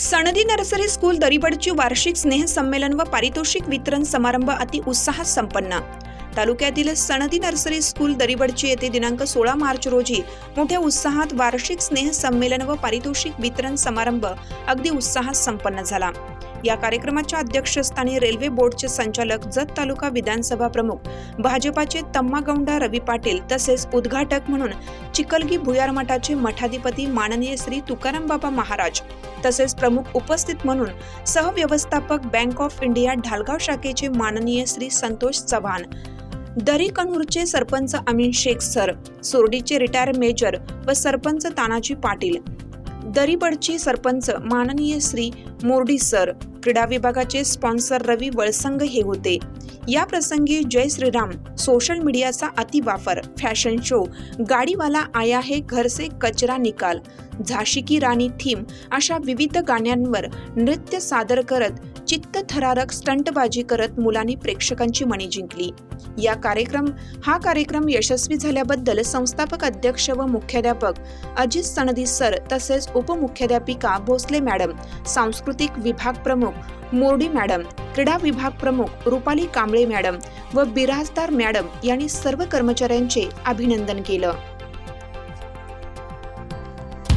सनदी nursery school दरीबडची वार्षिक स्नेहसंमेलन व पारितोषिक वितरण समारंभ अति उत्साहात संपन्न. तालुक्यातील सनदी नर्सरी स्कूल दरीबडची येथे दिनांक सोळा मार्च रोजी मोठ्या उत्साहात वार्षिक स्नेहसंमेलन व पारितोषिक वितरण समारंभ अगदी उत्साहात संपन्न झाला. या कार्यक्रमाच्या अध्यक्षस्थानी रेल्वे बोर्डचे संचालक जत तालुका विधानसभा प्रमुख भाजपाचे तम्मागौंडा रवी पाटील तसेच उद्घाटक म्हणून चिकलगी भुयार मठाचे मठाधिपती माननीय श्री तुकाराम बाबा महाराज तसेच प्रमुख उपस्थित म्हणून सहव्यवस्थापक बँक ऑफ इंडिया ढालगाव शाखेचे माननीय श्री संतोष चव्हाण दरी कणूरचे सरपंच अमीन शेख सर सोरडीचे रिटायर मेजर व सरपंच तानाजी पाटील. दरीबडची सरपंच माननीय श्री मोर्डी सर क्रीडा विभागाचे स्पॉन्सर रवी वळसंग हे होते. या प्रसंगी जय श्रीराम सोशल मीडियाचा अतिवापर फॅशन शो गाडीवाला आया हे घर से कचरा निकाल झाशी की राणी थीम अशा विविध गाण्यांवर नृत्य सादर करत चित्तथरारक स्टंटबाजी करत मुलांनी प्रेक्षकांची मणी जिंकली. या कार्यक्रम हा कार्यक्रम यशस्वी झाल्याबद्दल संस्थापक अध्यक्ष व मुख्याध्यापक अजित सणदी सर तसेच उपमुख्याध्यापिका भोसले मॅडम सांस्कृतिक विभाग प्रमुख मोर्डी मॅडम क्रीडा विभाग प्रमुख रुपाली कांबळे मॅडम व बिराजदार मॅडम यांनी सर्व कर्मचाऱ्यांचे अभिनंदन केलं.